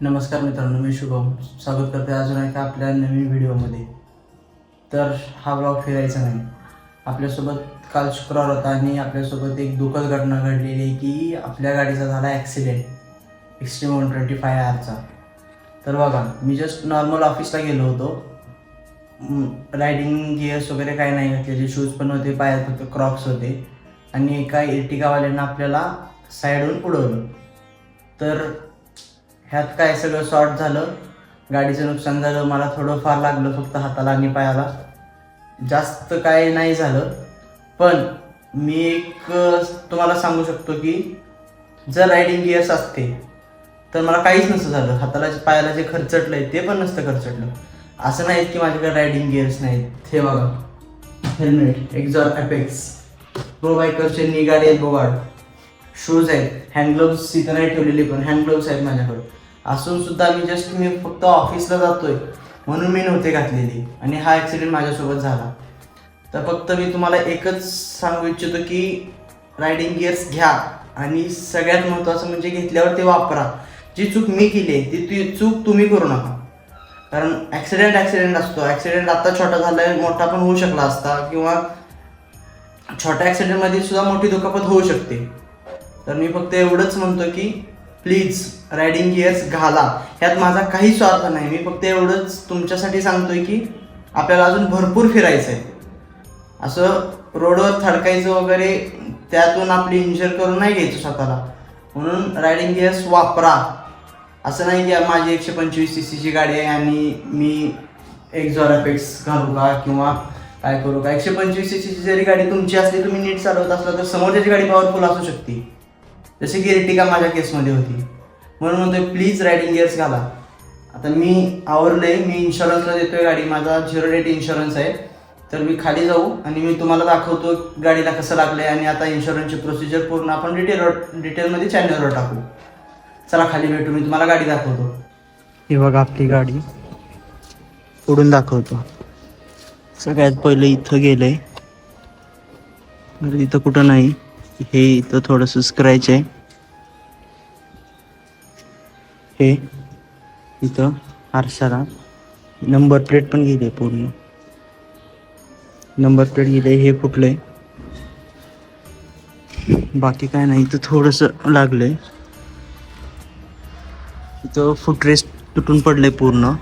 नमस्कार मित्रांनो मी शुभम. स्वागत करते अजून एका आपल्या नवीन व्हिडिओमध्ये. तर हा ब्लॉग फिरायचा नाही. आपल्यासोबत काल शुक्रवार होता आणि आपल्यासोबत एक दुःखद घटना घडलेली आहे की आपल्या गाडीचा झाला accident Xtreme one twenty five आरचा तर बघा मी जस्ट नॉर्मल ऑफिसला गेलो होतो. रायडिंग गिअर्स वगैरे काही नाही घातलेले शूज पण होते पायात फक्त क्रॉक्स होते. आणि एका इर्टिकावाल्यानं आपल्याला साईडहून उडवलं तर ह्यात काय सगळं शॉर्ट झालं. गाडीचं नुकसान झालं मला थोडं फार लागलं फक्त हाताला आणि पायाला. जास्त काय नाही झालं. पण मी एक तुम्हाला सांगू शकतो की जर रायडिंग गिअर्स असते तर मला काहीच नसतं झालं. हाताला पायाला जे खरचटलंय ते पण नसतं खरचटलं. असं नाही की माझ्याकडे रायडिंग गिअर्स नाहीत. हे बघा. हेल्मेट एक्झॉर अपेक्स प्रो बायकरचे निगाडे बोगाड. शूज आहेत. हँडग्लोव्स इथं नाही ठेवलेले पण हँडग्लोव्स आहेत माझ्याकडं. असून सुद्धा मी जस्ट मी फक्त ऑफिसला जातोय. म्हणून मी नव्हते घातलेली. आणि हा ॲक्सिडेंट माझ्यासोबत झाला. तर फक्त मी तुम्हाला एकच सांगू इच्छितो की रायडिंग गिअर्स घ्या. आणि सगळ्यात महत्त्वाचं म्हणजे घेतल्यावर ते वापरा. जी चूक मी केली आहे ती ती चूक तुम्ही करू नका. कारण ॲक्सिडेंट ॲक्सिडेंट असतो. ॲक्सिडेंट आता छोटा झाला आहे मोठा पण होऊ शकला असता किंवा छोट्या ॲक्सिडेंटमध्ये सुद्धा मोठी दुखापत होऊ शकते. तर मी फक्त एवढंच म्हणतो की प्लीज रायडिंग गिअर्स घाला. ह्यात माझा काही स्वार्थ नाही. मी फक्त एवढंच तुमच्यासाठी सांगतोय की आपल्याला अजून भरपूर फिरायचं आहे असं रोडवर थडकायचं वगैरे त्यातून आपली इंजर करून नाही घ्यायचं स्वतःला. म्हणून रायडिंग गिअर्स वापरा. असं नाही की माझी एकशे पंचवीस सी सीची गाडी आहे आणि मी एक्झॉरापेक्स घालू का किंवा काय करू का? एकशे पंचवीस सी सीची जरी गाडी तुमची असली तुम्ही नीट चालवत असला तर समोरच्याची गाडी पॉवरफुल असू शकते. जशी की एर्टिका माझ्या केसमध्ये होती. म्हणून म्हणतोय प्लीज रायडिंग गिअर्स घाला. आता मी आवरलंय मी इन्शुरन्सला देतोय गाडी. माझा झिरो डेट इन्शुरन्स आहे. तर मी खाली जाऊ आणि मी तुम्हाला दाखवतो गाडीला कसं लागलंय आणि आता इन्शुरन्सची प्रोसिजर पूर्ण आपण डिटेल डिटेलमध्ये चॅनलवर टाकू. चला खाली भेटू. मी तुम्हाला गाडी दाखवतो. ही बघा आपली गाडी. उडून दाखवतो. सगळ्यात पहिलं इथं गेलंय. बरं, इथं कुठं नाही. हे इथं थोडंसं स्क्रॅच आहे. हे इथं आरशाला नंबर प्लेट पण गेली पूर्ण. नंबर प्लेट गेले हे फुटलंय बाकी काय नाही इथं थोडंसं लागलंय. इथं फुटरेस्ट तुटून पडलंय पूर्ण.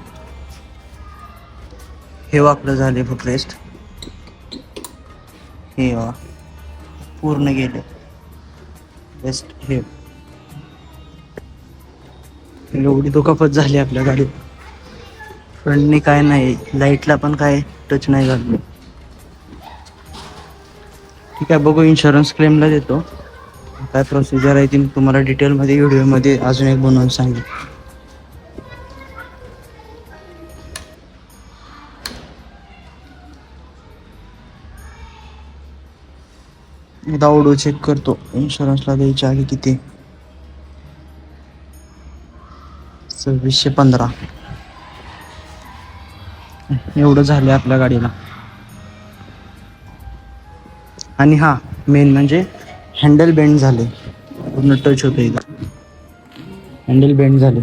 हे वाकडं झाले फुटरेस्ट हे वा. पूर्ण गेले बेस्ट हे. एवढी दुखापत झाली आपल्या गाडी फ्रंटने काय नाही लाईटला पण काय टच नाही झालं. ठीक आहे बघू इन्शुरन्स क्लेमला देतो. काय प्रोसिजर आहे ती मी तुम्हाला डिटेलमध्ये व्हिडिओमध्ये अजून एक बनवून सांगेल एकदा चेक करतो. इन्शुरन्सला द्यायची आली किती? सव्वीसशे पंधरा. एवढं झालं आपल्या गाडीला. आणि हा मेन म्हणजे हँडल बेंड झाले. पूर्ण टच होते इथं. हँडल बेंड झाले.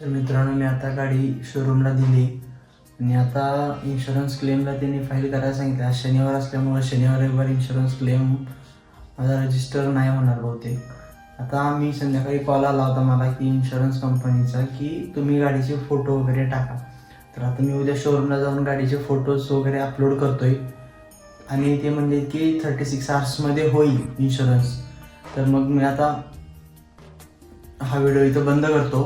तर मित्रांनो मी आता गाडी शोरूमला दिली. आणि आता इन्शुरन्स क्लेमला त्यांनी फाईल करायला सांगितलं. आज शनिवार असल्यामुळे शनिवार रविवार इन्शुरन्स क्लेम माझा रजिस्टर नाही होणार बहुतेक. आता मी संध्याकाळी कॉल आला होता मला की इन्शुरन्स कंपनीचा की तुम्ही गाडीचे फोटो वगैरे टाका. तर आता मी उद्या शोरूमला जाऊन गाडीचे फोटोज वगैरे अपलोड करतोय. आणि ते म्हणले की थर्टी सिक्स आवर्समध्ये होईल इन्शुरन्स तर मग मी आता हा व्हिडिओ इथं बंद करतो.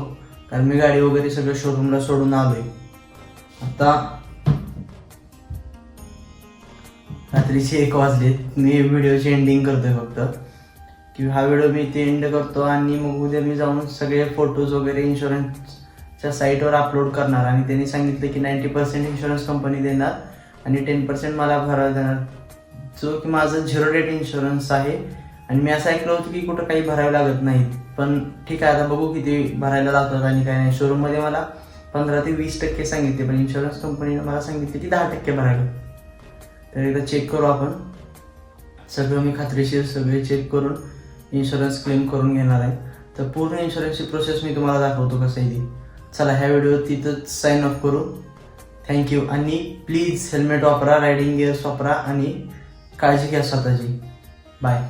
कारण मी गाडी वगैरे सगळं शोरूमला सोडून आलो आहे आता रात्रीचे एक वाजले मी व्हिडिओची एंडिंग करतोय फक्त. की हा व्हिडिओ मी ते एंड करतो आणि मग उद्या मी जाऊन सगळे फोटोज वगैरे इन्शुरन्सच्या साईटवर अपलोड करणार. आणि त्यांनी सांगितलं की नाईन्टी पर्सेंट इन्शुरन्स कंपनी देणार आणि टेन पर्सेंट मला भरायला देणार. जो की माझं झिरो डेट इन्शुरन्स आहे. आणि मी असं ऐकलं होतं की कुठं काही भरावं लागत नाही पण ठीक आहे आता बघू किती भरायला लागतात आणि काय नाही. शोरूममध्ये मला पंधरा ते वीस टक्के सांगितले पण इन्शुरन्स कंपनीने मला सांगितले की दहा टक्के भरायला. तर एकदा चेक करू आपण. सगळं मी खात्रीशीर सगळे चेक करून इन्शुरन्स क्लेम करून घेणार आहे. तर पूर्ण इन्शुरन्सची प्रोसेस मी तुम्हाला दाखवतो कसं आहे ती चला ह्या व्हिडिओ तिथंच साईन ऑफ करू. थँक्यू आणि प्लीज हेल्मेट वापरा रायडिंग गिअर्स वापरा आणि काळजी घ्या स्वतःची. बाय